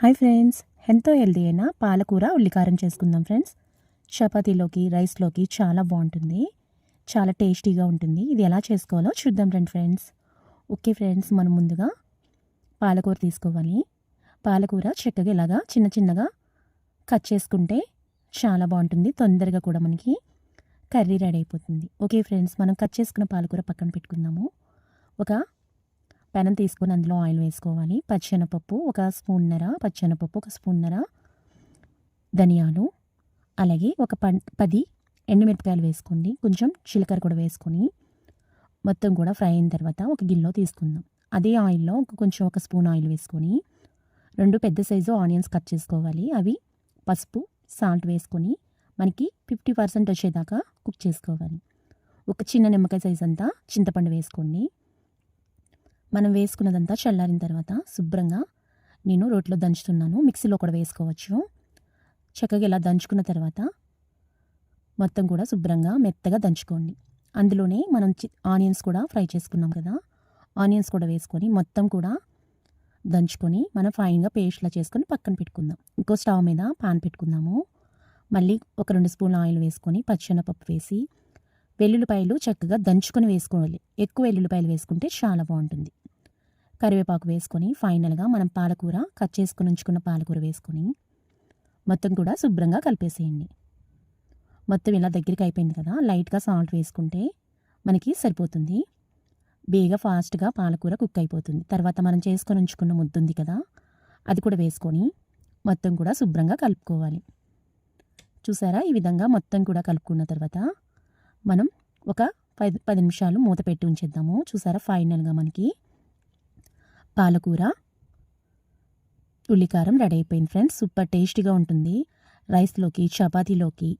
Hi friends. ఎంతో healthy అయినా పాలకూర ఉల్లికారం చేసుకుందాం ఫ్రెండ్స్. చపాతీలోకి రైస్లోకి చాలా బాగుంటుంది. చాలా టేస్టీగా ఉంటుంది. ఇది ఎలా చేసుకోవాలో చూద్దాం రండి ఫ్రెండ్స్. ఓకే ఫ్రెండ్స్ మనం ముందుగా పాలకూర తీసుకోవాలి. పాలకూర చక్కగా ఇలాగా చిన్న చిన్నగా కట్ చేసుకుంటే చాలా బాగుంటుంది. తొందరగా కూడా మనకి కర్రీ రెడీ అయిపోతుంది. ఓకే ఫ్రెండ్స్ మనం కట్ చేసుకున్న పాలకూర పక్కన పెట్టుకుందాము. ఒక పెనం తీసుకొని అందులో ఆయిల్ వేసుకోవాలి. పచ్చెనపప్పు ఒక స్పూన్నర పచ్చెనపప్పు ఒక స్పూన్నర ధనియాలు అలాగే ఒక ప పది ఎండుమిరపకాయలు వేసుకోండి. కొంచెం చిలకర కూడా వేసుకొని మొత్తం కూడా ఫ్రై అయిన తర్వాత ఒక గిన్నెలో తీసుకుందాం. అదే ఆయిల్లో ఒక కొంచెం ఒక స్పూన్ ఆయిల్ వేసుకొని రెండు పెద్ద సైజు ఆనియన్స్ కట్ చేసుకోవాలి. అవి పసుపు సాల్ట్ వేసుకొని మనకి ఫిఫ్టీ పర్సెంట్ వచ్చేదాకా కుక్ చేసుకోవాలి. ఒక చిన్న నిమ్మకాయ సైజ్ అంతా చింతపండు వేసుకోండి. మనం వేసుకున్నదంతా చల్లారిన తర్వాత శుభ్రంగా నేను రోట్లో దంచుతున్నాను. మిక్సీలో కూడా వేసుకోవచ్చు. చక్కగా ఇలా దంచుకున్న తర్వాత మొత్తం కూడా శుభ్రంగా మెత్తగా దంచుకోండి. అందులోనే మనం చి ఆనియన్స్ కూడా ఫ్రై చేసుకున్నాం కదా ఆనియన్స్ కూడా వేసుకొని మొత్తం కూడా దంచుకొని మనం ఫైన్గా పేస్ట్లా చేసుకొని పక్కన పెట్టుకుందాం. ఇంకో స్టవ్ మీద పాన్ పెట్టుకుందాము. మళ్ళీ ఒక రెండు స్పూన్ల ఆయిల్ వేసుకొని పచ్చెనపప్పు వేసి వెల్లుల్లిపాయలు చక్కగా దంచుకొని వేసుకోవాలి. ఎక్కువ వెల్లుల్లిపాయలు వేసుకుంటే చాలా బాగుంటుంది. కరివేపాకు వేసుకొని ఫైనల్గా మనం పాలకూర కట్ చేసుకుని ఉంచుకున్న పాలకూర వేసుకొని మొత్తం కూడా శుభ్రంగా కలిపేసేయండి. మొత్తం ఇలా దగ్గరికి అయిపోయింది కదా లైట్గా సాల్ట్ వేసుకుంటే మనకి సరిపోతుంది. బేగా ఫాస్ట్గా పాలకూర కుక్ అయిపోతుంది. తర్వాత మనం చేసుకొని ఉంచుకున్న ముద్దుంది కదా అది కూడా వేసుకొని మొత్తం కూడా శుభ్రంగా కలుపుకోవాలి. చూసారా? ఈ విధంగా మొత్తం కూడా కలుపుకున్న తర్వాత మనం ఒక పది పది నిమిషాలు మూత పెట్టి ఉంచేద్దాము. చూసారా? ఫైనల్గా మనకి పాలకూర. ఉల్లికారం రెడీ అయిపోయింది ఫ్రెండ్స్. సూపర్ టేస్టీగా ఉంటుంది. రైస్లోకి చపాతీలోకి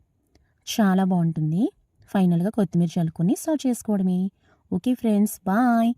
చాలా బాగుంటుంది. ఫైనల్గా కొత్తిమీర చల్లుకొని సర్వ్ చేసుకోవడమే. Okay friends bye.